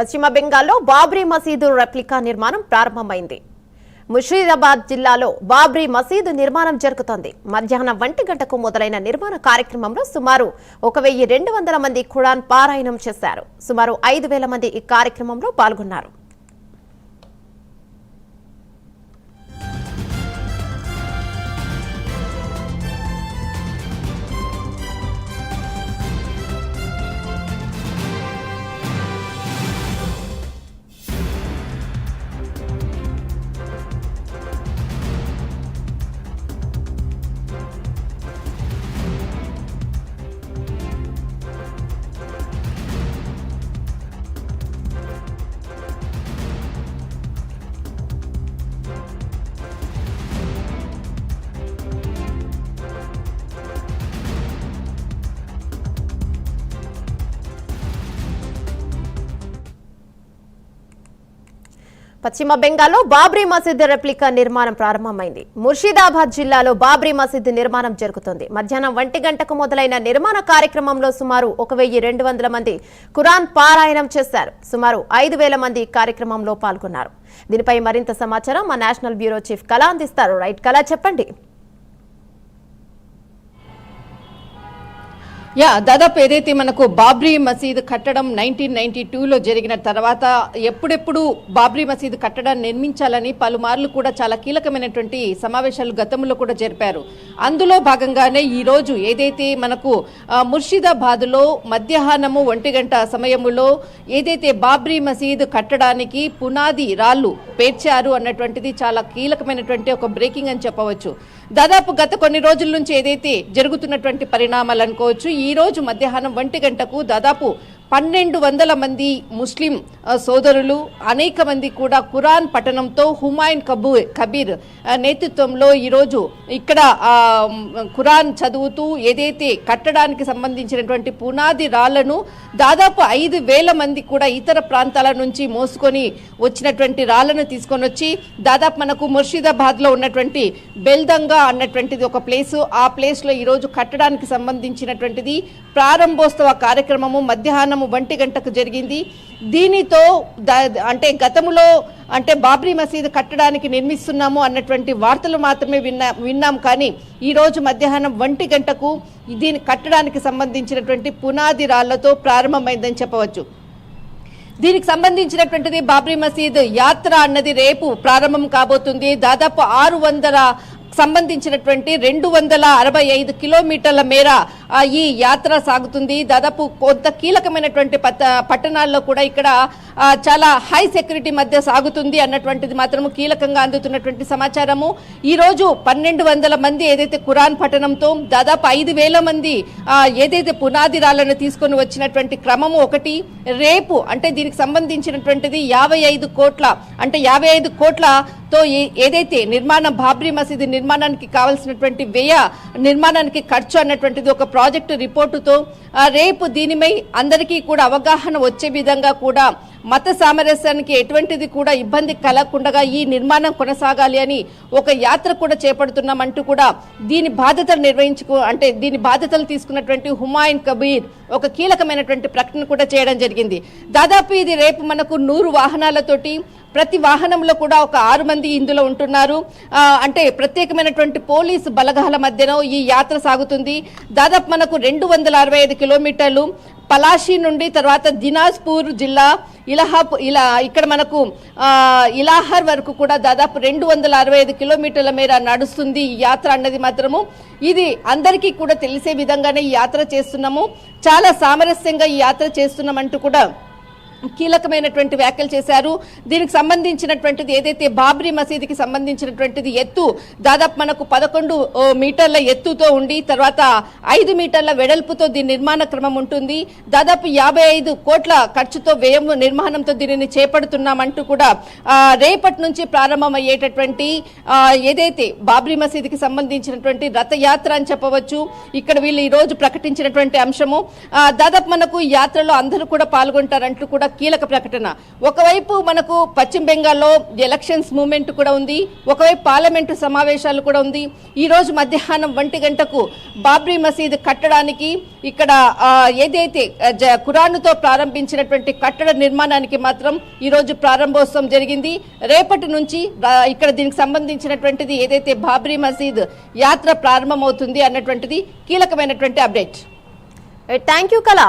పశ్చిమ బెంగాల్లో బాబ్రీ మసీదు రెప్లికా నిర్మాణం ప్రారంభమైంది. ముషీదాబాద్ జిల్లాలో బాబ్రీ మసీదు నిర్మాణం జరుగుతోంది. మధ్యాహ్నం ఒంటి గంటకు మొదలైన నిర్మాణ కార్యక్రమంలో సుమారు ఒక వెయ్యి రెండు వందల మంది ఖురాన్ పారాయణం చేశారు. సుమారు ఐదు వేల మంది ఈ కార్యక్రమంలో పాల్గొన్నారు. పశ్చిమ బెంగాల్లో బాబ్రీ మసీద్ రెప్లికా నిర్మాణం ప్రారంభమైంది. ముర్షిదాబాద్ జిల్లాలో బాబ్రీ మసీద్ నిర్మాణం జరుగుతుంది. మధ్యాహ్నం ఒంటి గంటకు మొదలైన నిర్మాణ కార్యక్రమంలో సుమారు ఒక వెయ్యి రెండు వందల మంది ఖురాన్ పారాయణం చేశారు. సుమారు ఐదు వేల మంది కార్యక్రమంలో పాల్గొన్నారు. దీనిపై మరింత సమాచారం మా నేషనల్ బ్యూరో చీఫ్ కళ అందిస్తారు. రైట్ కళ చెప్పండి. యా దాదాపు ఏదైతే మనకు బాబ్రీ మసీద్ కట్టడం నైన్టీన్ నైన్టీ టూలో జరిగిన తర్వాత ఎప్పుడెప్పుడు బాబ్రీ మసీద్ కట్టడాన్ని నిర్మించాలని పలుమార్లు కూడా చాలా కీలకమైనటువంటి సమావేశాలు గతంలో కూడా జరిపారు. అందులో భాగంగానే ఈ రోజు ఏదైతే మనకు ముర్షిదాబాద్లో మధ్యాహ్నము ఒంటి గంట సమయములో ఏదైతే బాబ్రీ మసీద్ కట్టడానికి పునాది రాళ్ళు పేర్చారు అన్నటువంటిది చాలా కీలకమైనటువంటి ఒక బ్రేకింగ్ అని చెప్పవచ్చు. దాదాపు గత కొన్ని రోజుల నుంచి ఏదైతే జరుగుతున్నటువంటి పరిణామాలు అనుకోవచ్చు ఈ రోజు మధ్యాహ్నం ఒంటి గంటకు దాదాపు పన్నెండు వందల మంది ముస్లిం సోదరులు అనేక మంది కూడా ఖురాన్ పఠనంతో హుమాయూన్ కబూ కబీర్ నేతృత్వంలో ఈరోజు ఇక్కడ కురాన్ ఖురాన్ చదువుతూ ఏదైతే కట్టడానికి సంబంధించినటువంటి పునాది రాళ్ళను దాదాపు ఐదు వేల మంది కూడా ఇతర ప్రాంతాల నుంచి మోసుకొని వచ్చినటువంటి రాళ్ళను తీసుకొని వచ్చి దాదాపు మనకు ముర్షిదాబాద్లో ఉన్నటువంటి బెల్దంగా అన్నటువంటిది ఒక ప్లేసు. ఆ ప్లేస్లో ఈరోజు కట్టడానికి సంబంధించినటువంటిది ప్రారంభోత్సవ కార్యక్రమము మధ్యాహ్నం మధ్యాహ్నము ఒంటి గంటకు జరిగింది. దీనితో అంటే గతంలో అంటే బాబ్రీ మసీదు కట్టడానికి నిర్మిస్తున్నాము అన్నటువంటి వార్తలు మాత్రమే విన్నా విన్నాం. కానీ ఈ రోజు మధ్యాహ్నం ఒంటి గంటకు దీన్ని కట్టడానికి సంబంధించినటువంటి పునాది రాళ్ళతో ప్రారంభమైందని చెప్పవచ్చు. దీనికి సంబంధించినటువంటిది బాబ్రీ మసీద్ యాత్ర అన్నది రేపు ప్రారంభం కాబోతుంది. దాదాపు ఆరు వందల సంబంధించినటువంటి రెండు వందల అరవై ఐదు కిలోమీటర్ల మేర ఈ యాత్ర సాగుతుంది. దాదాపు కొంత కీలకమైనటువంటి పట్టణాల్లో కూడా ఇక్కడ చాలా హై సెక్యూరిటీ మధ్య సాగుతుంది అన్నటువంటిది మాత్రము కీలకంగా అందుతున్నటువంటి సమాచారము. ఈ రోజు పన్నెండు వందల మంది ఏదైతే ఖురాన్ పట్టణంతో దాదాపు ఐదు వేల మంది ఏదైతే పునాది రాళ్ళను తీసుకొని వచ్చినటువంటి క్రమము ఒకటి రేపు అంటే దీనికి సంబంధించినటువంటిది యాభై ఐదు కోట్ల అంటే యాభై ఐదు కోట్ల ఏ- ఏదైతే నిర్మాణం బాబ్రీ మసీదు నిర్మాణానికి కావాల్సినటువంటి వ్యయ నిర్మాణానికి ఖర్చు అన్నటువంటిది ఒక ప్రాజెక్టు రిపోర్టుతో రేపు దీనిపై అందరికీ కూడా అవగాహన వచ్చే విధంగా కూడా మత సామరస్యానికి ఎటువంటిది కూడా ఇబ్బంది కలగకుండా ఈ నిర్మాణం కొనసాగాలి అని ఒక యాత్ర కూడా చేపడుతున్నామంటూ కూడా దీని బాధ్యతలు నిర్వహించుకో అంటే దీని బాధ్యతలు తీసుకున్నటువంటి హుమాయూన్ కబీర్ ఒక కీలకమైనటువంటి ప్రకటన కూడా చేయడం జరిగింది. దాదాపు ఇది రేపు మనకు నూరు వాహనాలతోటి ప్రతి వాహనంలో కూడా ఒక ఆరు మంది ఇందులో ఉంటున్నారు. అంటే ప్రత్యేకమైనటువంటి పోలీసు బలగాల మధ్యన ఈ యాత్ర సాగుతుంది. దాదాపు మనకు రెండు వందల అరవై ఐదు కిలోమీటర్లు పలాషి నుండి తర్వాత దినాజ్పూర్ జిల్లా ఇలహాపు ఇలా ఇక్కడ మనకు ఇలాహర్ వరకు కూడా దాదాపు రెండు వందల అరవై ఐదు కిలోమీటర్ల మేర నడుస్తుంది ఈ యాత్ర అన్నది మాత్రము. ఇది అందరికీ కూడా తెలిసే విధంగానే ఈ యాత్ర చేస్తున్నాము. చాలా సామరస్యంగా ఈ యాత్ర చేస్తున్నామంటూ కూడా కీలకమైనటువంటి వ్యాఖ్యలు చేశారు. దీనికి సంబంధించినటువంటిది ఏదైతే బాబ్రీ మసీదుకి సంబంధించినటువంటిది ఎత్తు దాదాపు మనకు పదకొండు మీటర్ల ఎత్తుతో ఉండి తర్వాత ఐదు మీటర్ల వెడల్పుతో దీని నిర్మాణ క్రమం ఉంటుంది. దాదాపు యాభై ఐదు కోట్ల ఖర్చుతో వ్యయం నిర్మాణంతో దీనిని చేపడుతున్నామంటూ కూడా రేపటి నుంచి ప్రారంభమయ్యేటటువంటి ఏదైతే బాబ్రీ మసీదుకి సంబంధించినటువంటి రథయాత్ర అని చెప్పవచ్చు ఇక్కడ వీళ్ళు ఈ రోజు ప్రకటించినటువంటి అంశము. దాదాపు మనకు యాత్రలో అందరూ కూడా పాల్గొంటారంటూ కూడా కీలక ప్రకటన. ఒకవైపు మనకు పశ్చిమ బెంగాల్లో ఎలక్షన్స్ మూమెంట్ కూడా ఉంది. ఒకవైపు పార్లమెంటు సమావేశాలు కూడా ఉంది. ఈరోజు మధ్యాహ్నం ఒంటి గంటకు బాబ్రీ మసీద్ కట్టడానికి ఇక్కడ ఏదైతే కురాన్తో జ- ఖురాన్తో ప్రారంభించినటువంటి కట్టడ నిర్మాణానికి మాత్రం ఈరోజు ప్రారంభోత్సవం జరిగింది. రేపటి నుంచి ఇక్కడ దీనికి సంబంధించినటువంటిది ఏదైతే బాబ్రీ మసీద్ యాత్ర ప్రారంభమవుతుంది అన్నటువంటిది కీలకమైనటువంటి అప్డేట్. థ్యాంక్ యూ కళ